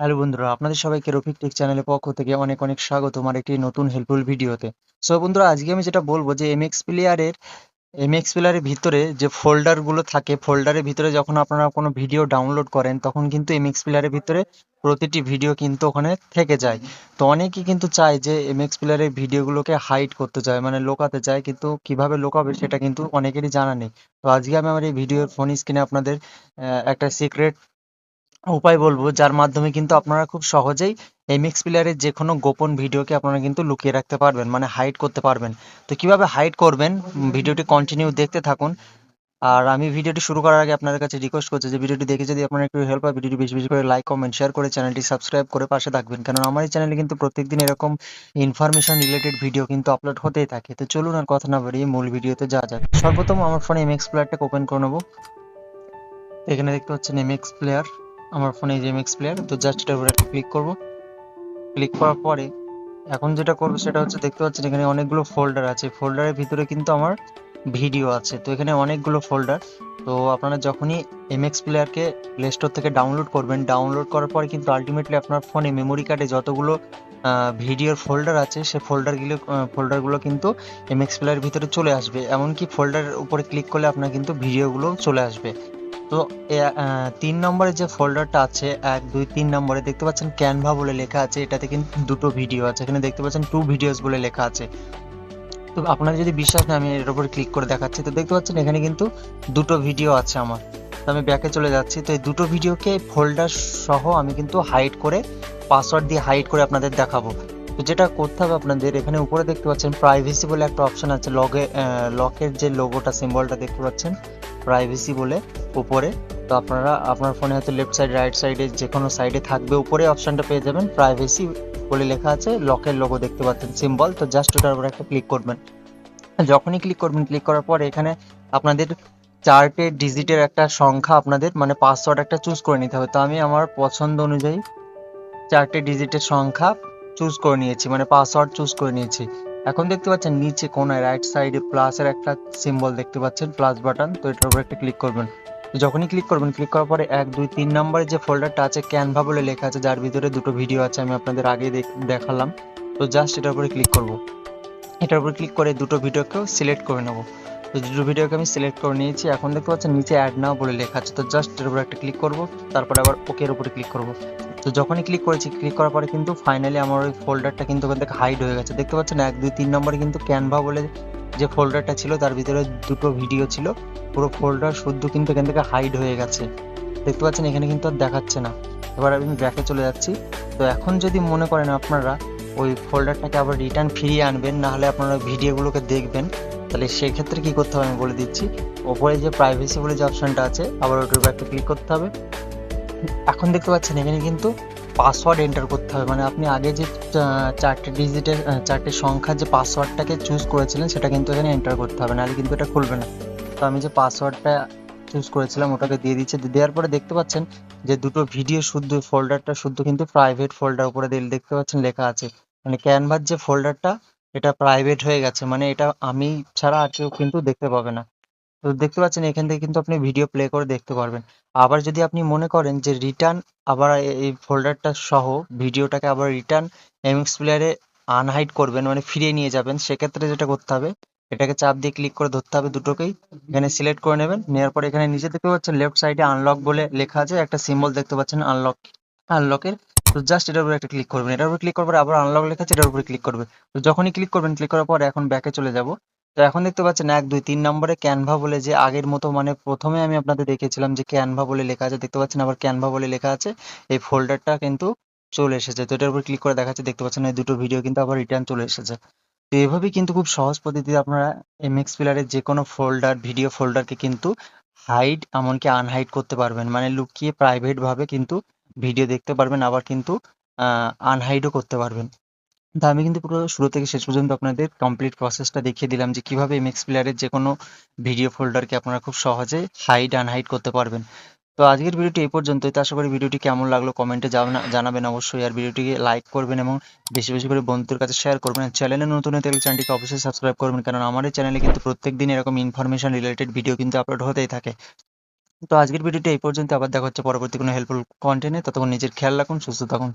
Hello বন্ধুরা, আপনাদের সবাইকে রফিক টেক চ্যানেলের পক্ষ থেকে অনেক অনেক স্বাগত আমার একটি নতুন হেল্পফুল ভিডিওতে। সো বন্ধুরা, আজকে আমি যেটা বলব যে এমএক্স প্লেয়ারের এমএক্স প্লেয়ারের ভিতরে যে ফোল্ডারগুলো থাকে ফোল্ডারের ভিতরে যখন আপনারা কোনো ভিডিও ডাউনলোড করেন, তখন কিন্তু এমএক্স প্লেয়ারের ভিতরে প্রতিটি ভিডিও কিন্তু ওখানে থেকে যায়। তো অনেকেই কিন্তু চায় যে এমএক্স প্লেয়ারের ভিডিওগুলোকে হাইড করতে চায় মানে লোকাতে চায় কিন্তু কীভাবে লোকাবে সেটা কিন্তু অনেকেরই জানা নেই। তো আজকে আমি আমার এই ভিডিওর ফোন স্ক্রিনে আপনাদের একটা সিক্রেট উপায় বলব, যার মাধ্যমে কিন্তু আপনারা খুব সহজেই এমএক্স প্লেয়ারের যে কোনো গোপন ভিডিওকে আপনারা কিন্তু লুকিয়ে রাখতে পারবেন মানে হাইড করতে পারবেন। তো কীভাবে হাইড করবেন? ভিডিওটি কন্টিনিউ দেখতে থাকুন। আর আমি ভিডিওটি শুরু করার আগে আপনাদের কাছে রিকোয়েস্ট করছি যে ভিডিওটি দেখে যদি আপনার একটু হেল্প হয়, ভিডিওটি বেশি বেশি করে লাইক কমেন্ট শেয়ার করে চ্যানেলটি সাবস্ক্রাইব করে পাশে থাকবেন। কারণ আমার এই চ্যানেলে কিন্তু প্রত্যেকদিন এরকম ইনফরমেশন রিলেটেড ভিডিও কিন্তু আপলোড হতেই থাকে। তো চলুন আর কথা না বাড়িয়ে মূল ভিডিওতে যাওয়া যাক। সর্বপ্রথম আমার ফোনে এমএক্স প্লেয়ারটাকে ওপেন করে নেব। এখানে দেখতে পাচ্ছেন এমএক্স প্লেয়ার আমার ফোনে যে এমএক্স প্লেয়ার তো জাস্ট এটার উপরে একটা ক্লিক করব। ক্লিক করার পরে, এখন যেটা করব সেটা হচ্ছে দেখতে পাচ্ছেন এখানে অনেকগুলো ফোল্ডার আছে। ফোল্ডারের ভিতরে কিন্তু আমার ভিডিও আছে। তো এখানে অনেকগুলো ফোল্ডার তো আপনারা যখনই এমএক্স প্লেয়ারকে প্লে স্টোর থেকে ডাউনলোড করবেন ডাউনলোড করার পরে কিন্তু আলটিমেটলি আপনার ফোনে মেমোরি কার্ডে যতগুলো ভিডিওর ফোল্ডার আছে, সে ফোল্ডারগুলো ফোল্ডারগুলো কিন্তু এমএক্স প্লেয়ারের ভিতরে চলে আসবে। এমনকি ফোল্ডারের উপরে ক্লিক করলে আপনার কিন্তু ভিডিওগুলো চলে আসবে। তো তিন নম্বরে যে ফোল্ডারটা আছে, এক, দুই, তিন নম্বরে দেখতে পাচ্ছেন ক্যানভা বলে লেখা আছে, এটাতে কিন্তু দুটো ভিডিও আছে। এখানে দেখতে পাচ্ছেন টু ভিডিওস বলে লেখা আছে। তো, আপনাদের যদি বিশ্বাস না, আমি এর উপরে ক্লিক করে দেখাচ্ছি। তো, দেখতে পাচ্ছেন এখানে কিন্তু দুটো ভিডিও আছে আমার। তো, আমি ব্যাকে চলে যাচ্ছি। তো, এই দুটো ভিডিওকে ফোল্ডার সহ আমি কিন্তু হাইড করে পাসওয়ার্ড দিয়ে হাইড করে আপনাদের দেখাবো। তো, যেটা করতে হবে আপনাদের, এখানে উপরে দেখতে পাচ্ছেন প্রাইভেসি বলে একটা অপশন আছে। লগে লকের যে লোগোটা সিম্বলটা দেখতে পাচ্ছেন। প্রাইভেসি বলে উপরে। তো আপনারা, আপনার ফোনে হয়তো লেফট সাইড রাইট সাইডে যে কোনো সাইডে থাকবে উপরে অপশনটা পেয়ে যাবেন প্রাইভেসি বলে লেখা আছে লকের লোগো দেখতে পাচ্ছেন সিম্বল তো জাস্ট ওটার উপরে একটা ক্লিক করবেন। যখনই ক্লিক করবেন ক্লিক করার পর এখানে আপনাদের চারটে ডিজিটের একটা সংখ্যা আপনাদের মানে পাসওয়ার্ড একটা চুজ করে নিতে হবে। তো আমি আমার পছন্দ অনুযায়ী চারটে ডিজিটের সংখ্যা চুজ করে নিয়েছি মানে পাসওয়ার্ড চুজ করে নিয়েছি। এখন দেখতে পাচ্ছেন নিচে কোনায় রাইট সাইডে প্লাসের একটা সিম্বল দেখতে পাচ্ছেন প্লাস বাটন তো এটার উপরে একটা ক্লিক করবেন। যখনই ক্লিক করবেন ক্লিক করার পরে এক, দুই, তিন নম্বরে যে ফোল্ডারটা আছে ক্যানভা বলে লেখা আছে, যার ভিতরে দুটো ভিডিও আছে, আমি আপনাদের আগে দেখালাম। তো জাস্ট এটার উপরে ক্লিক করব। এটার উপর ক্লিক করে দুটো ভিডিওকেও সিলেক্ট করে নেব। তো দুটো ভিডিওকে আমি সিলেক্ট করে নিয়েছি। এখন দেখতে পাচ্ছেন নিচে অ্যাড নাও বলে লেখা আছে। তো জাস্ট এটার উপর একটা ক্লিক করব। তারপরে আবার ওকের উপরে ক্লিক করব। তো যখনই ক্লিক করেছি ক্লিক করার পরে কিন্তু ফাইনালি আমার ওই ফোল্ডারটা কিন্তু ওখান থেকে হাইড হয়ে গেছে। দেখতে পাচ্ছেন, এক, দুই, তিন নম্বরে কিন্তু ক্যানভা বলে যে ফোল্ডারটা ছিল, তার ভিতরে দুটো ভিডিও ছিল। পুরো ফোল্ডার শুদ্ধ কিন্তু এখান থেকে হাইড হয়ে গেছে। দেখতে পাচ্ছেন, এখানে কিন্তু আর দেখাচ্ছে না। এবার আমি ব্যাকে চলে যাচ্ছি। তো এখন যদি মনে করেন আপনারা, ওই ফোল্ডারটাকে আবার রিটার্ন ফিরিয়ে আনবেন, না হলে আপনারা ভিডিওগুলোকে দেখবেন, তাহলে সেক্ষেত্রে কি করতে হবে আমি বলে দিচ্ছি। ওপরে যে প্রাইভেসি বলে যে অপশনটা আছে, আবার ওটার উপর ক্লিক করতে হবে। এখন দেখতে পাচ্ছেন, এখানে কিন্তু পাসওয়ার্ড এন্টার করতে হবে। মানে আপনি আগে যে চারটে ডিজিটের চারটে সংখ্যার যে পাসওয়ার্ডটাকে চুজ করেছিলেন, সেটা কিন্তু এখানে এন্টার করতে হবে। নাহলে কিন্তু এটা খুলবে না। তো আমি যে পাসওয়ার্ডটা চুজ করেছিলাম, ওটাকে দিয়ে দিচ্ছে। দেওয়ার পরে দেখতে পাচ্ছেন যে দুটো ভিডিও শুদ্ধ ফোল্ডারটা শুদ্ধ কিন্তু প্রাইভেট ফোল্ডার উপরে দিলে দেখতে পাচ্ছেন লেখা আছে। মানে ক্যানভার যে ফোল্ডারটা এটা প্রাইভেট হয়ে গেছে। মানে এটা আমি ছাড়া আর কেউ কিন্তু দেখতে পাবে না। তো দেখতে পাচ্ছেন এখান থেকে কিন্তু আপনি ভিডিও প্লে করে দেখতে পারবেন। আবার যদি আপনি মনে করেন যে রিটার্ন আবার এই ফোল্ডারটা সহ ভিডিওটাকে আবার রিটার্ন এমএক্স প্লেয়ারে আনহাইড করবেন মানে ফিরিয়ে নিয়ে যাবেন, সেক্ষেত্রে যেটা করতে হবে, এটাকে চাপ দিয়ে ক্লিক করে ধরতে হবে দুটোকেই। এখানে সিলেক্ট করে নেবেন, নেওয়ার পরে এখানে নিচে দেখতে পাচ্ছেন লেফট সাইডে আনলক বলে লেখা আছে, একটা সিম্বল দেখতে পাচ্ছেন আনলক আনলকের তো জাস্ট এটার উপরে একটা ক্লিক করবেন, এটার উপর ক্লিক করার পরে আবার আনলক লেখা আছে, এটার উপরে ক্লিক করবে। তো যখনই ক্লিক করবেন ক্লিক করার পর এখন ব্যাকে চলে যাব। তো এখন দেখতে পাচ্ছেন এক, দুই, তিন নম্বরে ক্যানভা বলে যে আগের মতো মানে প্রথমে আমি আপনাদের দেখেছিলাম যে ক্যানভা বলে লেখা আছে। দেখতে পাচ্ছেন আবার ক্যানভা বলে লেখা আছে। এই ফোল্ডারটা কিন্তু চলে এসেছে। তো এটার উপর ক্লিক করে দেখাচ্ছে, দেখতে পাচ্ছেন এই দুটো ভিডিও কিন্তু আবার রিটার্ন চলে এসেছে। তো এভাবেই কিন্তু খুব সহজ পদ্ধতিতে আপনারা এমএক্স প্লেয়ারের যে কোনো ফোল্ডার ভিডিও ফোল্ডারকে কিন্তু হাইড এমনকি আনহাইড করতে পারবেন। মানে লুকিয়ে প্রাইভেট ভাবে কিন্তু ভিডিও দেখতে পারবেন, আবার কিন্তু আনহাইডও করতে পারবেন। আমি কিন্তু পুরো শুরু থেকে শেষ পর্যন্ত আপনাদের কমপ্লিট প্রসেসটা দেখিয়ে দিলাম যে কীভাবে এমএক্স প্লেয়ারের যে কোনো ভিডিও ফোল্ডারকে আপনারা খুব সহজে হাইড আনহাইড করতে পারবেন। তো আজকের ভিডিওটি এই পর্যন্তই। তো আশা করি ভিডিওটি কেমন লাগল কমেন্টে জানাবেন অবশ্যই। আর ভিডিওটিকে লাইক করবেন এবং বেশি বেশি করে বন্ধুদের কাছে শেয়ার করবেন। আর চ্যানেলে নতুন থাকলে চ্যানেলটিকে অবশ্যই সাবস্ক্রাইব করবেন। কারণ এই চ্যানেলে কিন্তু প্রত্যেক দিন এরকম ইনফরমেশন রিলেটেড ভিডিও কিন্তু আপলোড হতেই থাকে। তো আজকের ভিডিওটি এই পর্যন্ত আবার দেখা হচ্ছে পরবর্তী কোনো হেল্পফুল কন্টেন্টে ততক্ষণ নিজের খেয়াল রাখুন, সুস্থ থাকুন।